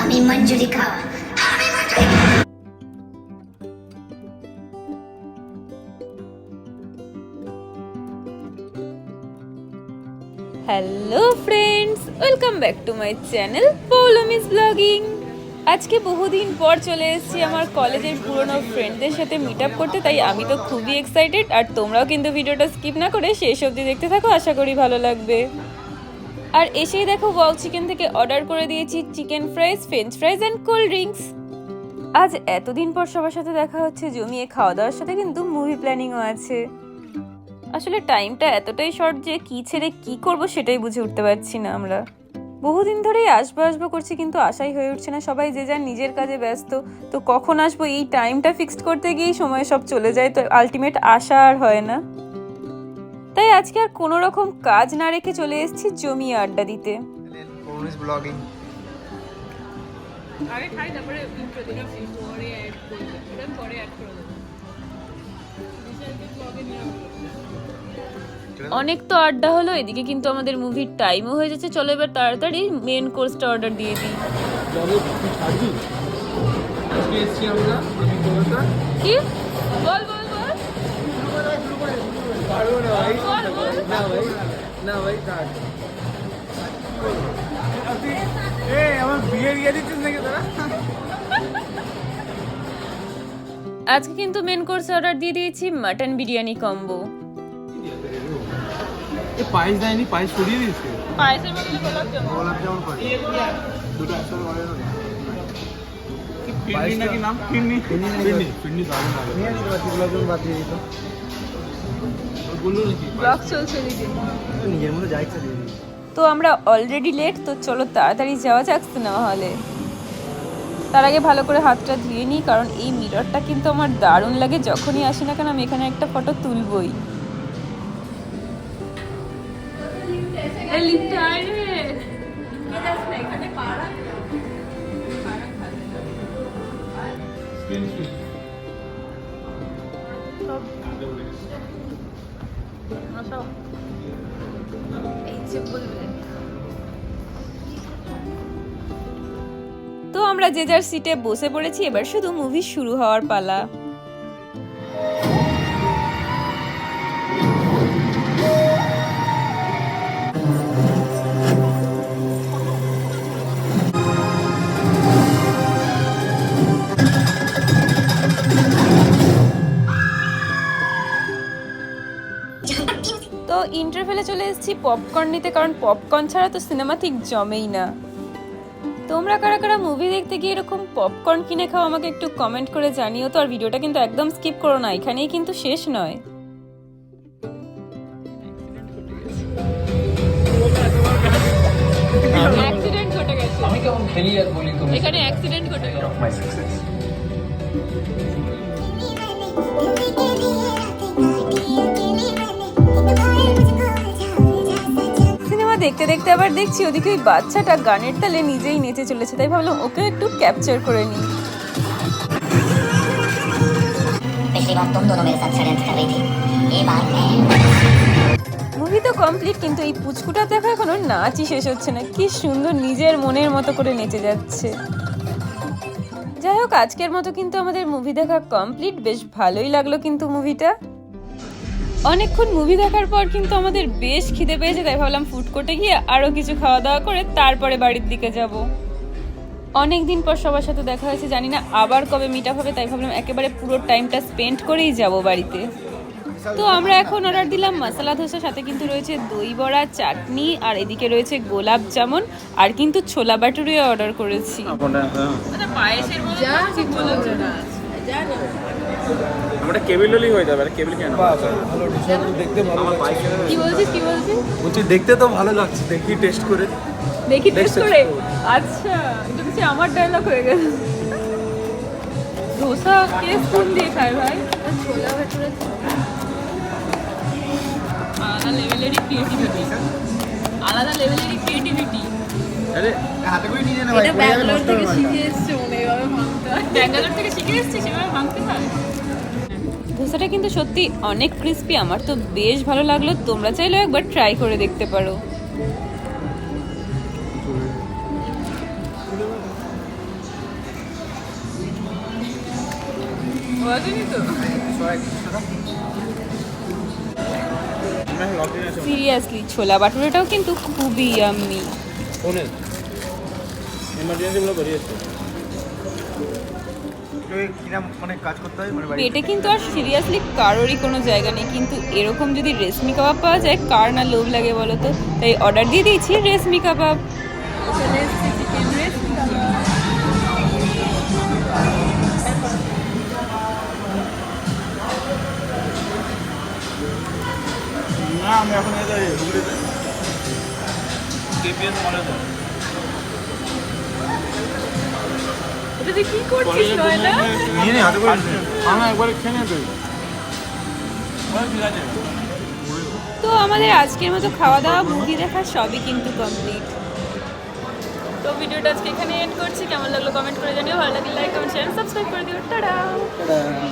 আমি মঞ্জুরি খাওয়া আমি মঞ্জুরি hello friends welcome back to my channel Poulomi's blogging আজকে বহুদিন পর চলে এসেছি আমার কলেজের পুরনো ফ্রেন্ডদের সাথে মিট আপ করতে, তাই আমি তো খুবই এক্সাইটেড আর তোমরাও কিন্তু ভিডিওটা স্কিপ না করে শেষ অবধি দেখতে থাকো, আশা করি ভালো লাগবে। আর এসেই দেখো ওয়াও চিকেন থেকে অর্ডার করে দিয়েছি chicken fries french fries and cold drinks আজ এতদিন পর সবার সাথে দেখা হচ্ছে, জমিয়ে খাওয়া দাওয়ার সাথে কিন্তু মুভি প্ল্যানিংও আছে। আসলে টাইমটা এতটাই শর্ট যে কি ছেড়ে কি করব সেটাই বুঝে উঠতে পারছি না আমরা। বহুদিন ধরেই আসব আসব করছি কিন্তু আশাই হয়ে উঠছে না। সবাই যে যার নিজের কাজে ব্যস্ত তো কখন আসব এই টাইমটা ফিক্সড করতে গিয়েই সময় সব চলে যায় তো আলটিমেট আশা আর হয় না। তাই আজকে আর কোনো রকম কাজ না রেখে চলে এসেছি জমি আড্ডা দিতে। আগে খাই তারপরে অনেক তো আড্ডা হলো এদিকে কিন্তু আমাদের মুভির টাইমও হয়ে যাচ্ছে। চলো এবার তাড়াতাড়ি মেন কোর্সটা অর্ডার দিয়ে দিই। কি? বল বল বল। না ভাই বল বল না ভাই না ভাই থাক এ আমার বিয়ে বিয়ে দিচ্ছিস নাকি তোরা? আজকে কিন্তু মেন কোর্স অর্ডার দিয়ে দিয়েছি মাটন বিরিয়ানি কম্বো এ পায়েস দেয়নি পায়েস সরিয়ে দিয়েছে? পায়েসের বদলে গোলাপ জামুন। গোলাপ জামুন করে দুটো একসাথে করে না ফিরনি নাকি নাম? ফিরনি ফিরনি ফিরনি দারুণ লাগে। নিয়ে নিতে পারছি গোলাপ জামুন বাদ দিয়ে দিত ব্লগ চলছে দিদি। নিজের মধ্যে যা ইচ্ছা দিয়ে তো আমরা অলরেডি লেট তো চলো তাড়াতাড়ি যাওয়া যাক সিনেমা হলে তার আগে ভালো করে হাতটা ধুয়ে নিই কারণ এই মিররটা কিন্তু আমার দারুণ লাগে। যখনই আসি না কেন আমি এখানে একটা ফটো তুলবই। তো আমরা যে যার সিটে বসে পড়েছি, এবার শুধু মুভি শুরু হওয়ার পালা। তো ইন্টারভেলে চলে এসেছি পপকর্ন নিতে, কারণ পপকর্ন ছাড়া তো সিনেমা ঠিক জমেই না। তোমরা কারা কারা মুভি দেখতে গিয়ে এরকম পপকর্ন কিনে খাও আমাকে একটু কমেন্ট করে জানিও তো আর ভিডিওটা কিন্তু একদম স্কিপ করো না এখানেই কিন্তু শেষ নয়। অ্যাক্সিডেন্ট ঘটে গেছে। আমি কেমন খেলি আর বলি তুমি এখানে অ্যাক্সিডেন্ট ঘটে গেছে। দেখতে দেখতে আবার দেখছি ওদিকে ওই বাচ্চাটা গানের তালে নিজেই নেচে চলেছে তাই ভাবলাম ওকে একটু ক্যাপচার করে নিই। মুভি তো কমপ্লিট কিন্তু এই পুচকুটা দেখো এখনও নাচই শেষ হচ্ছে না। কি সুন্দর নিজের মনের মতো করে নেচে যাচ্ছে। যাই হোক আজকের মতো কিন্তু আমাদের মুভি দেখা কমপ্লিট বেশ ভালোই লাগল কিন্তু মুভিটা অনেকক্ষণ মুভি দেখার পর কিন্তু আমাদের বেশ খিদে পেয়েছে তাই ভাবলাম ফুড কোর্টে গিয়ে আরও কিছু খাওয়া দাওয়া করে তারপরে বাড়ির দিকে যাব। অনেক দিন পর সবার সাথে দেখা হয়েছে জানি না আবার কবে মিট আপ হবে তাই ভাবলাম একেবারে পুরো টাইমটা স্পেন্ড করেই যাব বাড়িতে। তো আমরা এখন অর্ডার দিলাম মশলা ধোসা সাথে কিন্তু রয়েছে দই বড়া চাটনি আর এদিকে রয়েছে গোলাপ জামুন আর কিন্তু ছোলা বাটুরিও অর্ডার করেছি। পায়েসের আমরা কেবিল হলেই হয়ে যাবে আর কেবিল কেন? ভালো দেখতে ভালো লাগছে। কি বলছিস কি বলছিস? বলছি দেখতে তো ভালো লাগছে দেখি টেস্ট করে। দেখি টেস্ট করে? আচ্ছা এটা হচ্ছে আমার ডায়লগ হয়ে গেল। ধোসা কে স্পুন দিয়ে খায় ভাই? ছোলা ভেতরে আলাদা লেভেলেরই ক্রিয়েটিভিটি আলাদা লেভেলেরই ক্রিয়েটিভিটি আরে হাতে করে নিয়ে না ভাই এটা পড়ে যাবে, ব্যাঙ্গালোর থেকে শিখে এসছে মনে হয়, ভাঙতে ব্যাঙ্গালোর থেকে শিখে এসছি সেভাবে ভাঙতে হয়? ধোসাটা কিন্তু সত্যি অনেক ক্রিস্পি আমার, তো বেশ ভালো লাগল। তোমরা চাইলেও একবার ট্রাই করে দেখতে পারো। সিরিয়াসলি ছোলা বাটুরাটাও কিন্তু খুবই ফোনে। এমার্জেন্সি গুলো মানে কাজ করতে হয় মানে পেটে কিন্তু আর সিরিয়াসলি কারোরই কোনো জায়গা নেই। কিন্তু এরকম যদি রেশমি কাবাব পাওয়া যায় কার না লোভ লাগে বলো তো? তাই অর্ডার দিয়ে দিয়েছি রেশমি কাবাব। না আমি এখন যে হুগলিতে। কেপিএস মলে তো তুই কি করছিস নয়না নিয়ে নে হাতে করে নিয়ে নে। খানা খেয়ে নে তুই তো আমাদের আজকের মতো খাওয়া দাওয়া মুভি দেখা সবই কিন্তু কমপ্লিট তো ভিডিওটা আজকে এখানে এন্ড করছি। কেমন লাগল কমেন্ট করে জানিও। ভালো লাগলে লাইক কমেন্ট শেয়ার সাবস্ক্রাইব করে দিও। টাটা।